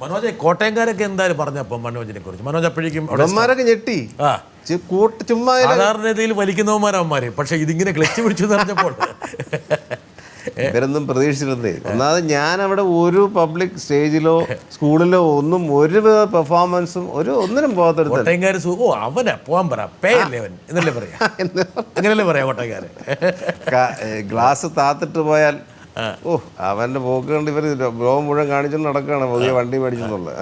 മനോജ് കോട്ടയംകാരൊക്കെ എന്തായാലും പറഞ്ഞപ്പം മനോജിനെ കുറിച്ച്. മനോജ് അപ്പോഴേക്കും ഞെട്ടി. കൂട്ട് ചുമ്മാ സാധാരണ രീതിയിൽ വലിക്കുന്നവന്മാരമ്മമാര് പക്ഷെ ഇതിങ്ങനെ ക്ലച്ച് പിടിച്ചു പറഞ്ഞപ്പോൾ ഇവരൊന്നും പ്രതീക്ഷിച്ചിരുന്നേ ഒന്നാമത് ഞാൻ അവിടെ ഒരു പബ്ലിക് സ്റ്റേജിലോ സ്കൂളിലോ ഒന്നും ഒരു പെർഫോമൻസും ഒരു ഒന്നിനും പോകാത്തടുത്ത് അവനാ പോവാൻ പറ. എന്നല്ലേ പറയാ? എന്നല്ലേ പറയാ ഗ്ലാസ് താത്തിട്ട് പോയാൽ ഓ അവന്റെ പോക്ക് കണ്ട് ഇവർ ലോകം മുഴുവൻ കാണിച്ചുകൊണ്ട് നടക്കുകയാണ് പുതിയ വണ്ടി മേടിച്ചെന്നുള്ളത്.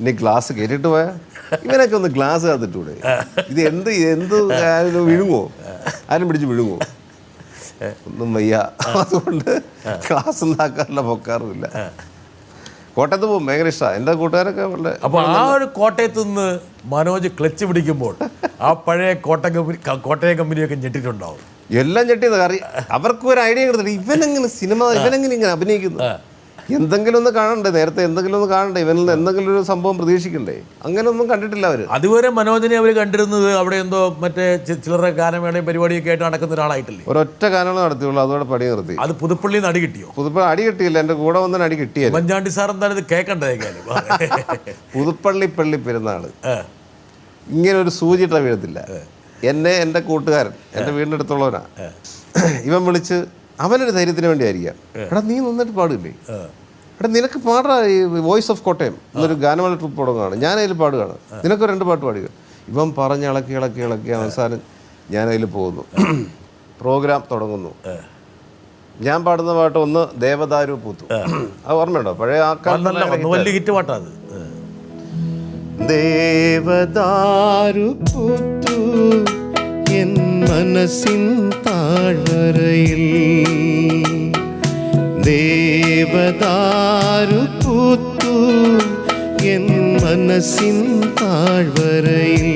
ഇനി ഗ്ലാസ് കയറ്റിട്ട് പോയാൽ ഇവനൊക്കെ ഒന്ന് ഗ്ലാസ് കാത്തിട്ടൂടെ ഇത് എന്ത് എന്ത് ആരും വിഴുങ്ങോ ആരും പിടിച്ച് വിഴുങ്ങോ ഒന്നും വയ്യ. അതുകൊണ്ട് ക്ലാസ് ഉണ്ടാക്കാറില്ല പൊക്കാറുമില്ല. കോട്ടയത്ത് പോകും ഭയങ്കര ഇഷ്ടമാണ് എന്റെ കൂട്ടുകാരൊക്കെ വളരെ അപ്പൊ ആ ഒരു കോട്ടയത്ത് നിന്ന് മനോജ് ക്ലച്ച് പിടിക്കുമ്പോൾ ആ പഴയ കോട്ട കമ്പനി കോട്ടയ കോട്ടയം കമ്പനിയൊക്കെ ഞെട്ടിട്ടുണ്ടാവും എല്ലാം ഞെട്ടിയത് കറി അവർക്ക് ഒരു ഐഡിയ കിട്ടുന്നില്ല ഇവനെങ്ങനെ സിനിമ ഇവനെങ്ങനെ ഇങ്ങനെ അഭിനയിക്കുന്നു? എന്തെങ്കിലും ഒന്ന് കാണണ്ടേ? നേരത്തെ എന്തെങ്കിലും ഒന്ന് കാണണ്ടേ? ഇവനിൽ നിന്ന് എന്തെങ്കിലും ഒരു സംഭവം പ്രതീക്ഷിക്കണ്ടേ? അങ്ങനെ ഒന്നും കണ്ടിട്ടില്ല അവർ അതുവരെ മനോജിനെ അവർ കണ്ടിരുന്നത് അവിടെ എന്തോ മറ്റേ ചിലരുടെ ഗാനമേളയും പരിപാടിയൊക്കെ ആയിട്ട് നടക്കുന്ന ഒരാളായിട്ടില്ലേ? ഒരൊറ്റ ഗാനങ്ങൾ നടത്തിയുള്ളൂ അതോടെ പടി നിർത്തി. അത് പുതുപ്പള്ളി അടി കിട്ടിയോ? പുതുപ്പള്ളി അടി കിട്ടിയില്ല എന്റെ കൂടെ വന്നതിന് അടി കിട്ടിയത് മഞ്ചാണ്ടി സാർ എന്തായാലും ഇത് കേൾക്കണ്ടേക്കാലും പുതുപ്പള്ളി പള്ളി പെരുന്നാൾ. ഇങ്ങനെ ഒരു സൂചിട്ട വീഴത്തില്ല എന്നെ എന്റെ കൂട്ടുകാരൻ എന്റെ വീടിന്റെ അടുത്തുള്ളവനാ ഇവൻ വിളിച്ച് അവനൊരു ധൈര്യത്തിന് വേണ്ടിയായിരിക്കാം. എടാ നീ നന്നായിട്ട് പാടില്ലേ? എടാ നിനക്ക് പാടാ ഈ വോയിസ് ഓഫ് കോട്ടയം എന്നൊരു ഗാനമേള ട്രിപ്പ് തുടങ്ങുകയാണ് ഞാൻ അതിൽ പാടുകയാണ്. നിനക്ക് രണ്ട് പാട്ട് പാടുക ഇവൻ പറഞ്ഞ് ഇളക്കി ഇളക്കി ഇളക്കി അവസാനം ഞാൻ അതിൽ പോകുന്നു. പ്രോഗ്രാം തുടങ്ങുന്നു. ഞാൻ പാടുന്ന പാട്ട് ഒന്ന് ദേവദാരു പൂത്തു. അത് ഓർമ്മയുണ്ടോ? പഴയ ആ വലിയ ഹിറ്റ് പാട്ടാ അത്. ദേവദാരു പൂത്തു എൻ മനസ്സിൻ താഴ്വരയിൽ ദേവദാരു കൂത്തു എൻ മനസ്സിൻ താഴ്വരയിൽ.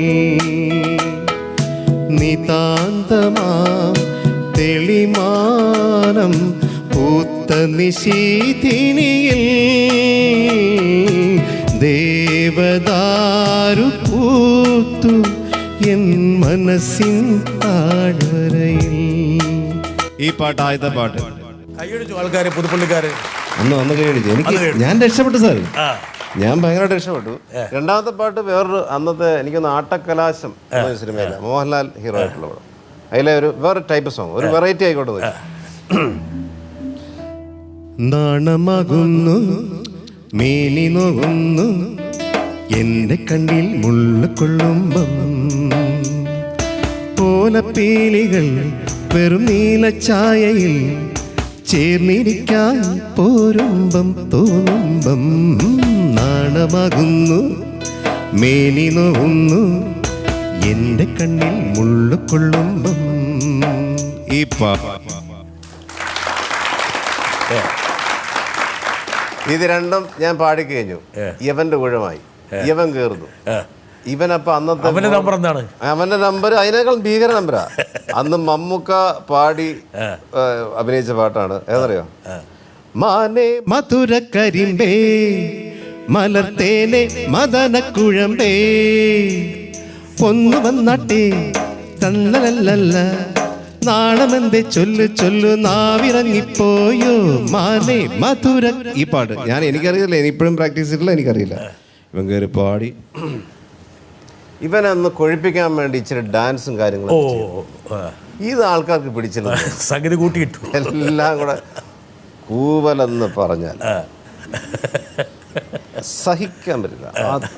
നിതാന്തമാം തെളിമാനം പൂത്ത നിശീതിനിയിൽ ദേവദാരു പൂത്തു എൻ മനസ്സിൻ താഴ്വരയിൽ. ഈ പാട്ട് ആദ്യത്തെ പാട്ട്. കൈയടിച്ചു ആൾക്കാര് പുതുപ്പള്ളിക്കാര്. അന്ന് വന്ന് കൈയടിച്ചു എനിക്ക് ഞാൻ രക്ഷപ്പെട്ടു സാർ. ആ. ഞാൻ ഭയങ്കരമായിട്ട് രക്ഷപ്പെട്ടു. രണ്ടാമത്തെ പാട്ട് വേറൊരു അന്നത്തെ എനിക്കൊന്ന് ആട്ടക്കലാശം എന്ന സിനിമയില മോഹൻലാൽ ഹീറോ ആയിട്ടുള്ള പടം. അതിലെ ഒരു വേറെ ടൈപ്പ് സോങ് ഒരു വെറൈറ്റി ആയിക്കോട്ടെ. നാണമാകുന്നു മേനി നോകുന്നു എന്റെ കണ്ണിൽ മുള്ള കൊള്ളുമ്പം ഓലപ്പീലികൾ വെറും നീലച്ചായയിൽ ചേർന്നിരിക്കാൻ പോരുമ്പം തോന്നുമ്പം നാണമാകുന്നു മേനി നോവുന്നു. എന്റെ കണ്ണിൽ മുള്ള കൊള്ളുമ്പം ഈ പാപ്പ ഇത് രണ്ടും ഞാൻ പാടിക്കഴിഞ്ഞു. യവന്റെ ഊഴമായി ഇവൻ കേറുന്നു. ഇവനപ്പൊ അന്നത്തെ അവന്റെ നമ്പർ എന്താണ്? അവന്റെ നമ്പർ അതിനേക്കാൾ ഭീകര നമ്പരാ അന്ന് മമ്മൂക്ക പാടി അഭിനയിച്ച പാട്ടാണ്. ഏതറിയോ? മാനേ മധുര കരിമ്പേ മലർത്തേനെ മദനക്കുഴമ്പേ ഒന്നു വന്നാട്ടെ തന്നലല്ല നാണമെന്തേ ചൊല്ലു ചൊല്ലു നാവിറങ്ങിപ്പോയോ? മാനേ മധുര ഈ പാട്ട്. ഞാൻ എനിക്കറിയില്ല ഇനി ഇപ്പോഴും പ്രാക്ടീസ് ചെയ്തിട്ടില്ല എനിക്കറിയില്ല. ഇവൻ കയറി പാടി. ഇവനൊന്ന് കൊഴിപ്പിക്കാൻ വേണ്ടി ഇച്ചിരി ഡാൻസും കാര്യങ്ങളും ഓ ഇത് ആൾക്കാർക്ക് പിടിച്ചില്ല സംഗതി കൂട്ടിയിട്ടു എല്ലാം കൂടെ കൂവലെന്ന് പറഞ്ഞാൽ സഹിക്കാൻ പറ്റില്ല.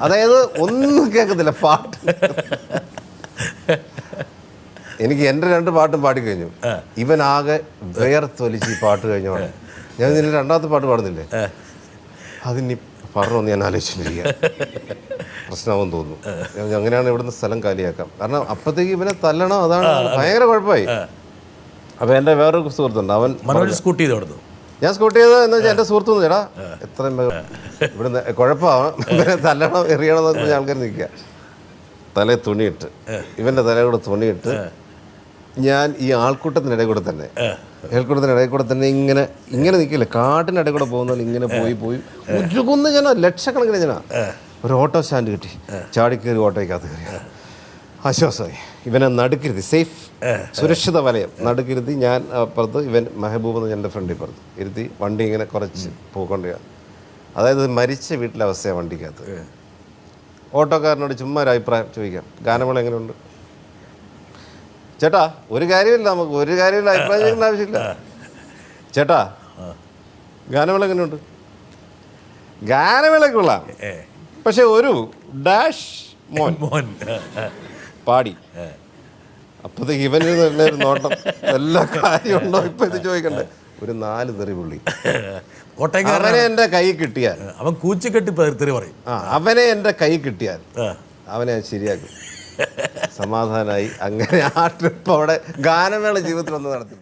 അതായത് ഒന്നും കേൾക്കത്തില്ല പാട്ട്. എനിക്ക് എന്റെ രണ്ട് പാട്ടും പാടിക്കഴിഞ്ഞു ഇവൻ ആകെ വേർത്തൊലിച്ച് ഈ പാട്ട് കഴിഞ്ഞോടെ ഞാൻ ഇതിന് രണ്ടാമത്തെ പാട്ട് പാടുന്നില്ലേ? അതിനി പറഞ്ഞൊന്ന് ഞാൻ ആലോചിച്ചിട്ടില്ല. പ്രശ്നമാവും തോന്നുന്നു. അങ്ങനെയാണ് ഇവിടുന്ന് സ്ഥലം കാലിയാക്കാം. കാരണം അപ്പത്തേക്ക് ഇവനെ തല്ലണം അതാണ് ഭയങ്കര കുഴപ്പമായി. അപ്പൊ എന്റെ വേറൊരു സുഹൃത്തുണ്ട്. അവൻ മനോജ് സ്കൂട്ടി ചെയ്ത് കൊടുത്തു ഞാൻ സ്കൂട്ട് ചെയ്തത് എന്ന് വെച്ചാൽ എന്റെ സുഹൃത്തു ചേടാ എത്രയും ഇവിടുന്ന് കുഴപ്പമാണ് തല്ലണം എറിയണം എന്നൊക്കെ ആൾക്കാർ നിൽക്കുക. തലേ തുണിയിട്ട്. ഇവന്റെ തലയിൽ കൂടെ തുണിയിട്ട് ഞാൻ ഈ ആൾക്കൂട്ടത്തിനിടയിൽ കൂടെ തന്നെ. ആൾക്കൂട്ടത്തിനിടയിൽ കൂടെ തന്നെ ഇങ്ങനെ ഇങ്ങനെ നിൽക്കില്ല. കാട്ടിനിടയിൽ കൂടെ പോകുന്ന ഇങ്ങനെ പോയി പോയി. ഉരുകുന്ന ജന ലക്ഷക്കണക്കിന് ജന. ഒരു ഓട്ടോ സ്റ്റാൻഡ് കിട്ടി. ചാടി കയറി ഓട്ടോയ്ക്കകത്ത് കയറി. ആശ്വാസമായി. ഇവനെ നടുക്കരുത് സേഫ് സുരക്ഷിത വലയം. നടുക്കിരുത്തി ഞാൻ അപ്പുറത്ത് ഇവൻ മെഹബൂബ് എന്ന് എന്റെ ഫ്രണ്ട് ഇപ്പുറത്ത് ഇരുത്തി വണ്ടി ഇങ്ങനെ കുറച്ച് പോയിക്കൊണ്ട് അതായത് മരിച്ച വീട്ടിലെ അവസ്ഥയാണ് വണ്ടിക്കകത്ത്. ഓട്ടോക്കാരനോട് ചുമ്മാ ഒരു അഭിപ്രായം ചോദിക്കാം. ഗാനമേള എങ്ങനെയുണ്ട്? ചേട്ടാ ഒരു കാര്യമില്ല നമുക്ക് ഒരു കാര്യമില്ല അഭിപ്രായം ആവശ്യമില്ല. ചേട്ടാ ഗാനമേള എങ്ങനെയുണ്ട് ഗാനമേള കൊള്ളാം. പക്ഷെ ഒരു ഡാഷ് മോൻ. മോൻ. പാടി. അപ്പോഴത്തേക്ക് ഇവന് നല്ലൊരു നോട്ടം. എല്ലാ കാര്യമുണ്ടോ ഇപ്പൊ ഇത് ചോദിക്കണ്ടേ? ഒരു നാല് തെറി പുള്ളി. അവനെ എന്റെ കൈ കിട്ടിയാൽ. അവൻ കൂച്ചുകെട്ടി തെറി പറയും. അവനെ എന്റെ കൈ കിട്ടിയാൽ അവനെ ശരിയാക്കും. സമാധാനമായി അങ്ങനെ ആ ട്രിപ്പ് അവിടെ ഗാനമേള ജീവിതത്തിൽ ഒന്ന് നടത്തി.